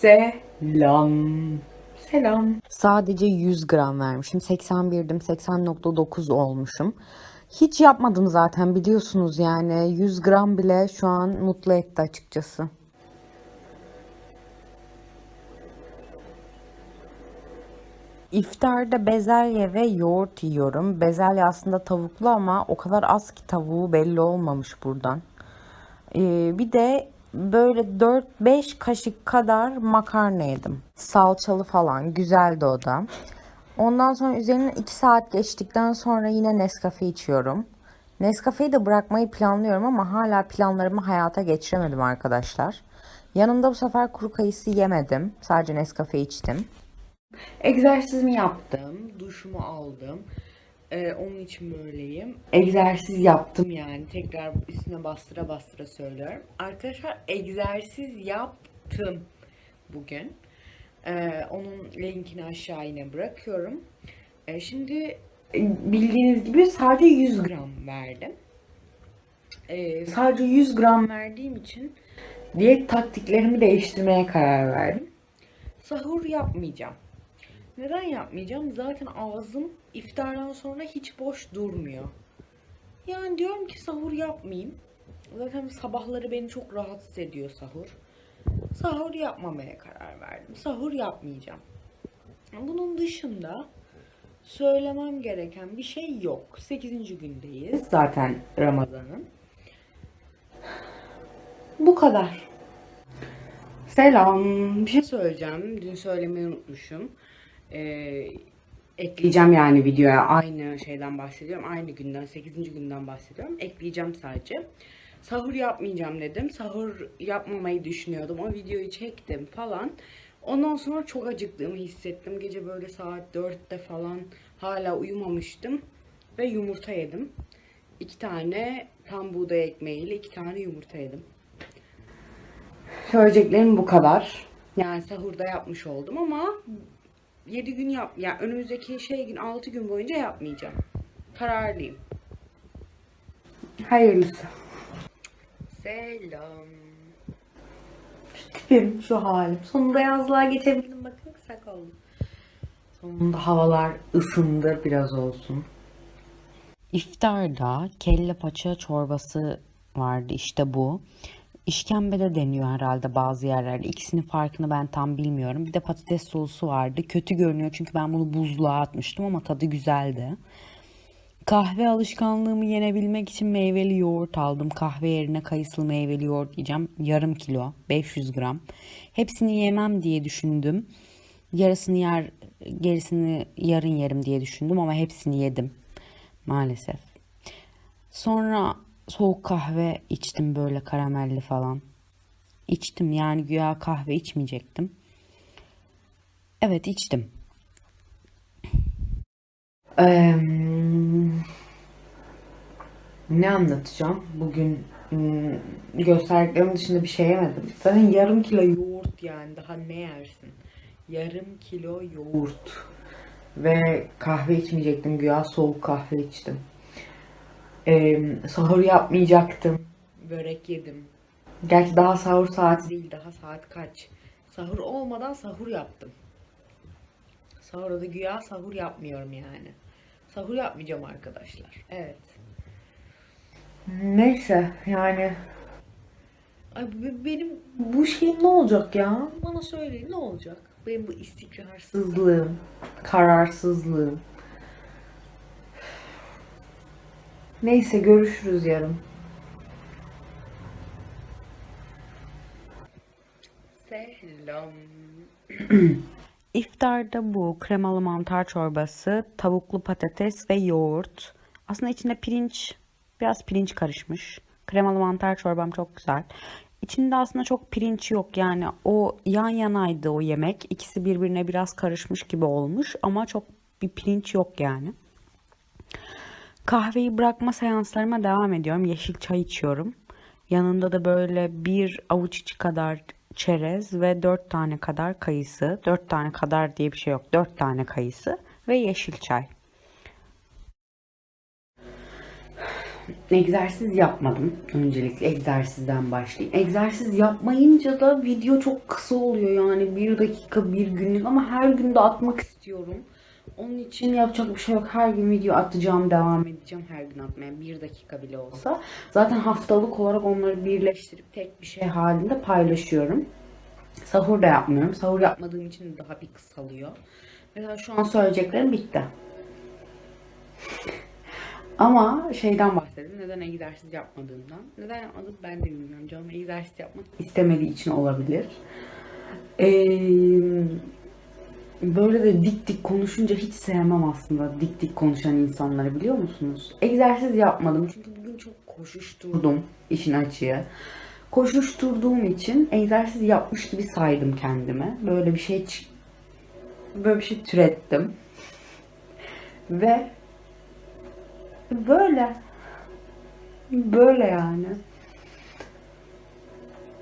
Selam. Selam. Sadece 100 gram vermişim. 81'dim. 80.9 olmuşum. Hiç yapmadım zaten biliyorsunuz yani. 100 gram bile şu an mutlu etti açıkçası. İftarda bezelye ve yoğurt yiyorum. Bezelye aslında tavuklu ama o kadar az ki tavuğu belli olmamış buradan. Ee, bir de böyle 4-5 kaşık kadar makarna yedim. Salçalı falan. Güzeldi o da. Ondan sonra üzerinden 2 saat geçtikten sonra yine Nescafe içiyorum. Nescafe'yi de bırakmayı planlıyorum ama hala planlarımı hayata geçiremedim arkadaşlar. Yanında bu sefer kuru kayısı yemedim. Sadece Nescafe içtim. Egzersizimi yaptım. Duşumu aldım. Ee, onun için böyleyim. Egzersiz yaptım yani. Tekrar üstüne bastıra bastıra söylüyorum. Arkadaşlar egzersiz yaptım bugün. Ee, onun linkini aşağı yine bırakıyorum. Ee, şimdi e, bildiğiniz gibi sadece 100 gram verdim. Ee, sadece 100 gram verdiğim için diyet taktiklerimi değiştirmeye karar verdim. Sahur yapmayacağım. Neden yapmayacağım? Zaten ağzım iftardan sonra hiç boş durmuyor. Yani diyorum ki sahur yapmayayım. Zaten sabahları beni çok rahatsız ediyor sahur. Sahur yapmamaya karar verdim. Sahur yapmayacağım. Bunun dışında söylemem gereken bir şey yok. 8. gündeyiz zaten Ramazan'ın. Bu kadar. Selam. Bir şey söyleyeceğim. Dün söylemeyi unutmuşum. Ee, ekleyeceğim yani videoya aynı şeyden bahsediyorum. Aynı günden, 8. günden bahsediyorum. Ekleyeceğim sadece. Sahur yapmayacağım dedim. Sahur yapmamayı düşünüyordum. O videoyu çektim falan. Ondan sonra çok acıktığımı hissettim. Gece böyle saat 4'te falan hala uyumamıştım. Ve yumurta yedim. İki tane tam buğday ekmeğiyle iki tane yumurta yedim. Söyleyeceklerim bu kadar. Yani sahurda yapmış oldum ama 7 gün yap yani önümüzdeki şey gün 6 gün boyunca yapmayacağım. Kararlıyım. Hayırlısı. Selam. Şu tipim, şu halim. Sonunda yazlığa geçebildim. Bakın kısa oldu. Sonunda havalar ısındı biraz olsun. İftarda kelle paça çorbası vardı işte bu. İşkembe de deniyor herhalde bazı yerlerde. İkisinin farkını ben tam bilmiyorum. Bir de patates solusu vardı. Kötü görünüyor çünkü ben bunu buzluğa atmıştım ama tadı güzeldi. Kahve alışkanlığımı yenebilmek için meyveli yoğurt aldım. Kahve yerine kayısılı meyveli yoğurt yiyeceğim. Yarım kilo, 500 gram. Hepsini yemem diye düşündüm. Yarısını yer, gerisini yarın yerim diye düşündüm ama hepsini yedim maalesef. Sonra soğuk kahve içtim böyle karamelli falan. İçtim yani güya kahve içmeyecektim. Evet içtim. Eee, ne anlatacağım? Bugün hmm, gösterdiklerim dışında bir şey yemedim. Zaten yarım kilo yoğurt yani daha ne yersin? Yarım kilo yoğurt. Ve kahve içmeyecektim. Güya soğuk kahve içtim. Eee, sahur yapmayacaktım. Börek yedim. Gerçi daha sahur saati değil. Daha saat kaç? Sahur olmadan sahur yaptım. Sahurda da güya sahur yapmıyorum yani. Sahur yapmayacağım arkadaşlar. Evet. Neyse yani. Ay be- benim bu şey ne olacak ya? Bana söyleyin ne olacak? Benim bu istikrarsızlığım, kararsızlığım. Neyse görüşürüz yarın. Selam. İftarda bu kremalı mantar çorbası, tavuklu patates ve yoğurt. Aslında içinde pirinç, biraz pirinç karışmış. Kremalı mantar çorbam çok güzel. İçinde aslında çok pirinç yok yani o yan yanaydı o yemek. İkisi birbirine biraz karışmış gibi olmuş ama çok bir pirinç yok yani. Kahveyi bırakma seanslarıma devam ediyorum. Yeşil çay içiyorum. Yanında da böyle bir avuç içi kadar çerez ve dört tane kadar kayısı. Dört tane kadar diye bir şey yok. Dört tane kayısı ve yeşil çay. egzersiz yapmadım. Öncelikle egzersizden başlayayım. Egzersiz yapmayınca da video çok kısa oluyor yani bir dakika bir günlük ama her gün de atmak istiyorum. Onun için yapacak bir şey yok. Her gün video atacağım, devam edeceğim her gün atmaya. Bir dakika bile olsa. Zaten haftalık olarak onları birleştirip tek bir şey halinde paylaşıyorum. Sahur da yapmıyorum. Sahur yapmadığım için daha bir kısalıyor. Mesela şu an söyleyeceklerim bitti. Ama şeyden bahsedeyim. Neden egzersiz yapmadığımdan. Neden yapmadım ben de bilmiyorum. Canım egzersiz yapmak istemediği için olabilir. Ee, böyle de dik dik konuşunca hiç sevmem aslında. Dik dik konuşan insanları biliyor musunuz? Egzersiz yapmadım. Çünkü bugün çok koşuşturdum işin açığı. Koşuşturduğum için egzersiz yapmış gibi saydım kendimi. Böyle bir şey böyle bir şey türettim. Ve böyle böyle yani.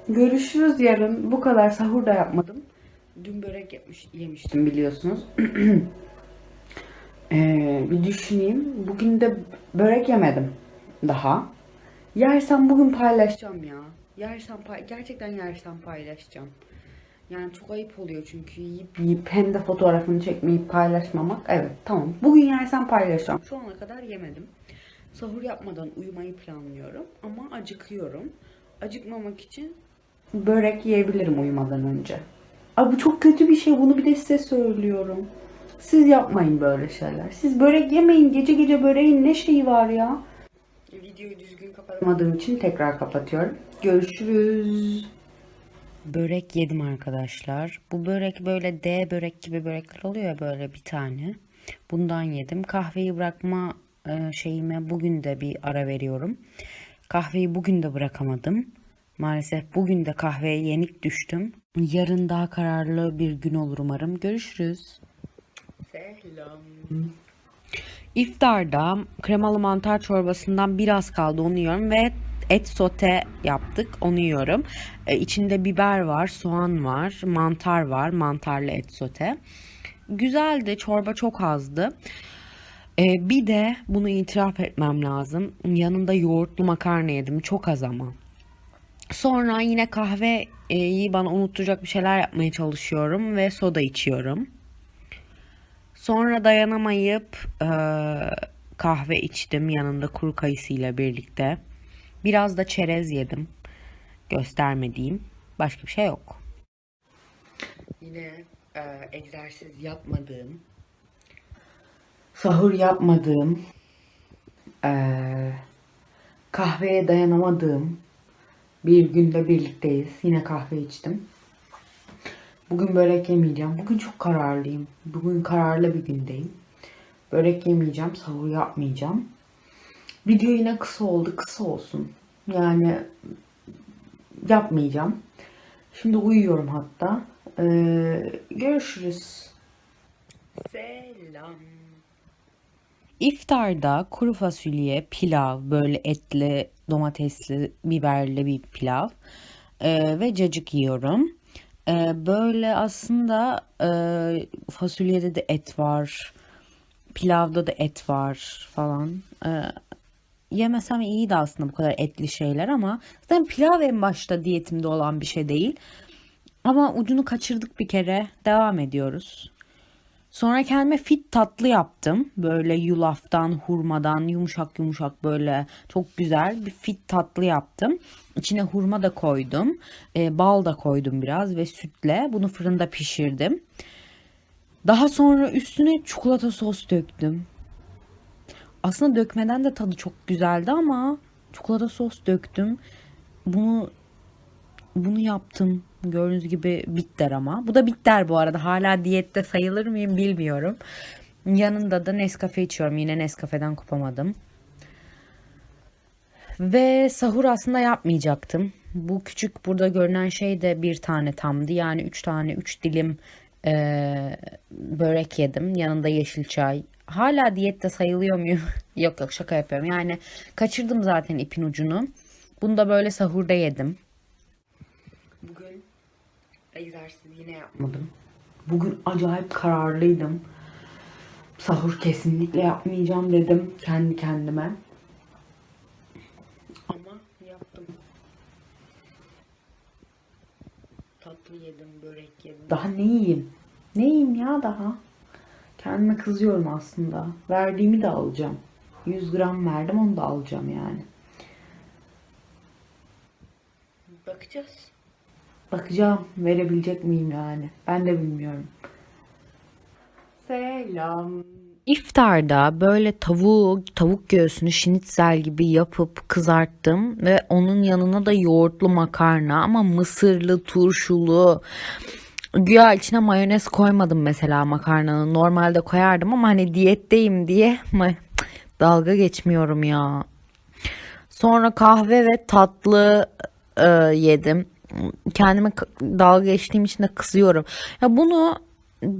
Görüşürüz yarın. Bu kadar sahur da yapmadım. Dün börek yapmış, yemiştim biliyorsunuz. Ee, bir düşüneyim. Bugün de börek yemedim daha. Yersem bugün paylaşacağım ya. Yersem pay gerçekten yersem paylaşacağım. Yani çok ayıp oluyor çünkü yiyip yiyip hem de fotoğrafını çekmeyip paylaşmamak. Evet tamam. Bugün yersem paylaşacağım. Şu ana kadar yemedim. Sahur yapmadan uyumayı planlıyorum ama acıkıyorum. Acıkmamak için börek yiyebilirim uyumadan önce. Abi bu çok kötü bir şey. Bunu bir de size söylüyorum. Siz yapmayın böyle şeyler. Siz börek yemeyin. Gece gece böreğin ne şeyi var ya? Videoyu düzgün kapatamadığım için tekrar kapatıyorum. Görüşürüz. Börek yedim arkadaşlar. Bu börek böyle D börek gibi börekler oluyor ya böyle bir tane. Bundan yedim. Kahveyi bırakma e, şeyime bugün de bir ara veriyorum. Kahveyi bugün de bırakamadım. Maalesef bugün de kahveye yenik düştüm. Yarın daha kararlı bir gün olur umarım. Görüşürüz. Selam. İftarda kremalı mantar çorbasından biraz kaldı onu yiyorum ve et sote yaptık onu yiyorum. Ee, içinde biber var, soğan var, mantar var, mantarlı et sote. Güzeldi, çorba çok azdı. Ee, bir de bunu itiraf etmem lazım. Yanında yoğurtlu makarna yedim, çok az ama. Sonra yine kahveyi bana unutturacak bir şeyler yapmaya çalışıyorum ve soda içiyorum. Sonra dayanamayıp eee, kahve içtim yanında kuru kayısıyla birlikte. Biraz da çerez yedim. Göstermediğim. Başka bir şey yok. Yine e, egzersiz yapmadığım, sahur yapmadığım, e, kahveye dayanamadığım bir günde birlikteyiz. Yine kahve içtim. Bugün börek yemeyeceğim. Bugün çok kararlıyım. Bugün kararlı bir gündeyim. Börek yemeyeceğim, sahur yapmayacağım. Video yine kısa oldu, kısa olsun. Yani yapmayacağım. Şimdi uyuyorum hatta. Ee, görüşürüz. Selam. İftarda kuru fasulye, pilav, böyle etli, domatesli, biberli bir pilav eee, ve cacık yiyorum. Eee, böyle aslında eee, fasulyede de et var, pilavda da et var falan. Eee, yemesem iyiydi aslında bu kadar etli şeyler ama zaten pilav en başta diyetimde olan bir şey değil. Ama ucunu kaçırdık bir kere. Devam ediyoruz. Sonra kendime fit tatlı yaptım. Böyle yulaftan, hurmadan yumuşak yumuşak böyle çok güzel bir fit tatlı yaptım. İçine hurma da koydum. e, bal da koydum biraz ve sütle. Bunu fırında pişirdim. Daha sonra üstüne çikolata sos döktüm. Aslında dökmeden de tadı çok güzeldi ama çikolata sos döktüm. Bunu bunu yaptım. Gördüğünüz gibi bitter ama. Bu da bitter bu arada. Hala diyette sayılır mıyım bilmiyorum. Yanında da Nescafe içiyorum. Yine Nescafe'den kopamadım. Ve sahur aslında yapmayacaktım. Bu küçük burada görünen şey de bir tane tamdı. Yani üç tane, üç dilim eee, börek yedim. Yanında yeşil çay. Hala diyette sayılıyor muyum? yok yok şaka yapıyorum. Yani kaçırdım zaten ipin ucunu. Bunu da böyle sahurda yedim. Egzersiz yine yapmadım. Bugün acayip kararlıydım. Sahur kesinlikle yapmayacağım dedim kendi kendime. Yaptım. Tatlı yedim, börek yedim. Daha ne yiyeyim? Ne yiyeyim ya daha? Kendime kızıyorum aslında. Verdiğimi de alacağım. 100 gram verdim onu da alacağım yani. Bakacağız. Bakacağım verebilecek miyim yani. Ben de bilmiyorum. Selam. İftarda böyle tavuk, tavuk göğsünü şinitzel gibi yapıp kızarttım ve onun yanına da yoğurtlu makarna ama mısırlı, turşulu. Güya içine mayonez koymadım mesela makarnanın. Normalde koyardım ama hani diyetteyim diye dalga geçmiyorum ya. Sonra kahve ve tatlı e, yedim. Kendime dalga geçtiğim için de kızıyorum. Ya bunu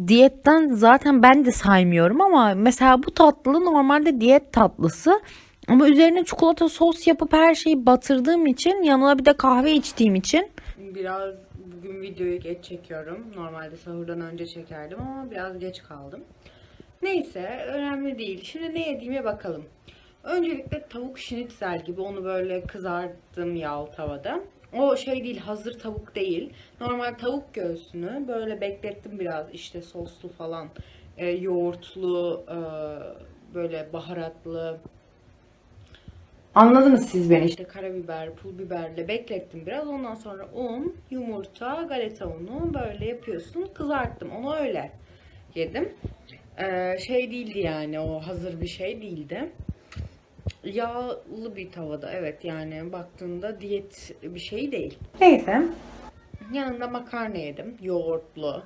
diyetten zaten ben de saymıyorum ama mesela bu tatlı normalde diyet tatlısı. Ama üzerine çikolata sos yapıp her şeyi batırdığım için yanına bir de kahve içtiğim için Biraz bugün videoyu geç çekiyorum. Normalde sahurdan önce çekerdim ama biraz geç kaldım. Neyse önemli değil. Şimdi ne yediğime bakalım. Öncelikle tavuk şinitzel gibi onu böyle kızarttım yağlı tavada. O şey değil hazır tavuk değil. Normal tavuk göğsünü böyle beklettim biraz işte soslu falan. e, yoğurtlu e, böyle baharatlı Anladınız siz beni işte karabiber, pul biberle beklettim biraz. Ondan sonra un, yumurta, galeta unu böyle yapıyorsun. Kızarttım onu öyle yedim. Ee, şey değildi yani o hazır bir şey değildi. Yağlı bir tavada evet yani baktığında diyet bir şey değil. Neyse. Yanında makarna yedim. Yoğurtlu,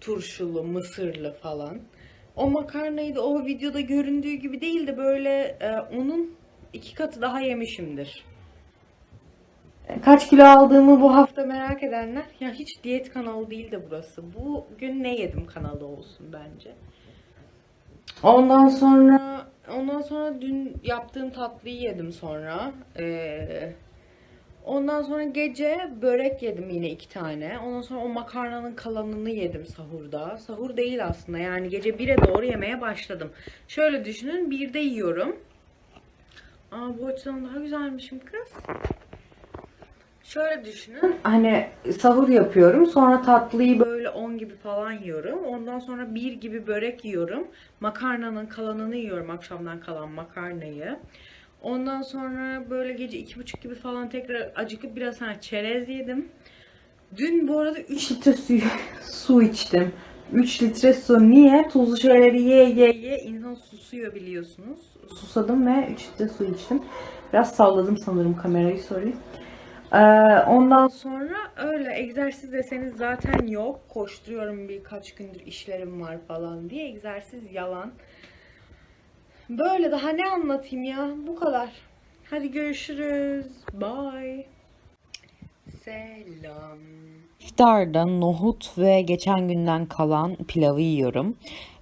turşulu, mısırlı falan. O makarnayı da o videoda göründüğü gibi değil de böyle e, onun iki katı daha yemişimdir. Kaç kilo aldığımı bu hafta merak edenler ya hiç diyet kanalı değil de burası. Bugün ne yedim kanalı olsun bence. Ondan sonra ondan sonra dün yaptığım tatlıyı yedim sonra. Ee, ondan sonra gece börek yedim yine iki tane. Ondan sonra o makarnanın kalanını yedim sahurda. Sahur değil aslında yani gece 1'e doğru yemeye başladım. Şöyle düşünün 1'de yiyorum. Aa bu açıdan daha güzelmişim kız. Şöyle düşünün. Hani sahur yapıyorum. Sonra tatlıyı böyle 10 gibi falan yiyorum. Ondan sonra 1 gibi börek yiyorum. Makarnanın kalanını yiyorum. Akşamdan kalan makarnayı. Ondan sonra böyle gece iki buçuk gibi falan tekrar acıkıp biraz hani çerez yedim. Dün bu arada 3 litre su, su içtim. 3 litre su. Niye? Tuzlu şeyleri ye ye ye. İnsan susuyor biliyorsunuz. Susadım ve 3 litre su içtim. Biraz salladım sanırım kamerayı sorry. Ee, ondan sonra öyle egzersiz deseniz zaten yok. Koşturuyorum birkaç gündür işlerim var falan diye. Egzersiz yalan. Böyle daha ne anlatayım ya? Bu kadar. Hadi görüşürüz. Bye. Selam. İftarda nohut ve geçen günden kalan pilavı yiyorum.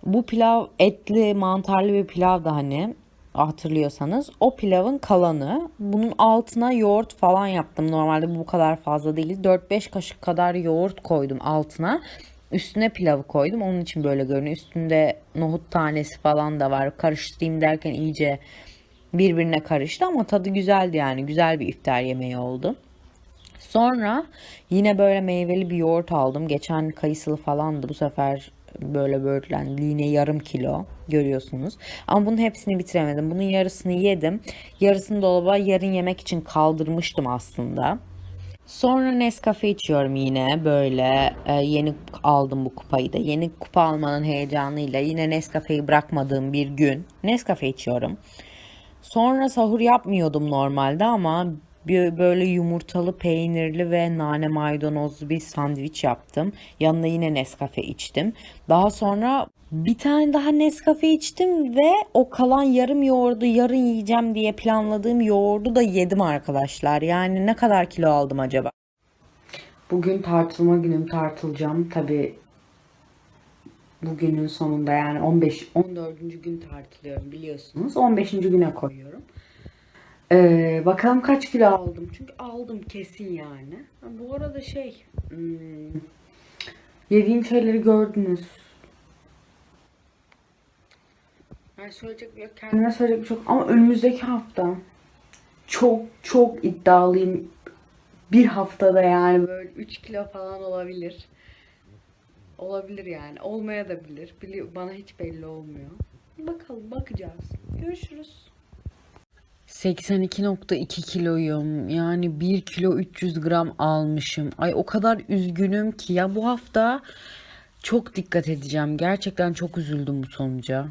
Bu pilav etli, mantarlı bir pilav da hani hatırlıyorsanız. O pilavın kalanı. Bunun altına yoğurt falan yaptım. Normalde bu kadar fazla değil. 4-5 kaşık kadar yoğurt koydum altına. Üstüne pilavı koydum. Onun için böyle görünüyor. Üstünde nohut tanesi falan da var. Karıştırayım derken iyice birbirine karıştı ama tadı güzeldi yani. Güzel bir iftar yemeği oldu. Sonra yine böyle meyveli bir yoğurt aldım. Geçen kayısılı falandı. Bu sefer böyle böğürtlen yine yarım kilo görüyorsunuz. Ama bunun hepsini bitiremedim. Bunun yarısını yedim. Yarısını dolaba yarın yemek için kaldırmıştım aslında. Sonra Nescafe içiyorum yine böyle e, yeni aldım bu kupayı da yeni kupa almanın heyecanıyla yine Nescafe'yi bırakmadığım bir gün Nescafe içiyorum. Sonra sahur yapmıyordum normalde ama bir böyle yumurtalı, peynirli ve nane maydanozlu bir sandviç yaptım. Yanına yine Nescafe içtim. Daha sonra bir tane daha Nescafe içtim ve o kalan yarım yoğurdu yarın yiyeceğim diye planladığım yoğurdu da yedim arkadaşlar. Yani ne kadar kilo aldım acaba? Bugün tartılma günüm tartılacağım. Tabi bugünün sonunda yani 15 14. gün tartılıyorum biliyorsunuz. 15. güne koyuyorum. Ee, bakalım kaç kilo aldım. Çünkü aldım kesin yani. Ha, bu arada şey hmm, yediğim şeyleri gördünüz. Yani söyleyecek bir yok. Kendime söyleyecek bir şey yok. Ama önümüzdeki hafta çok çok iddialıyım. Bir haftada yani böyle 3 kilo falan olabilir. Olabilir yani. Olmaya da bilir. Bili- Bana hiç belli olmuyor. Bakalım bakacağız. Görüşürüz. 82.2 kiloyum. Yani 1 kilo 300 gram almışım. Ay o kadar üzgünüm ki ya bu hafta çok dikkat edeceğim. Gerçekten çok üzüldüm bu sonuca.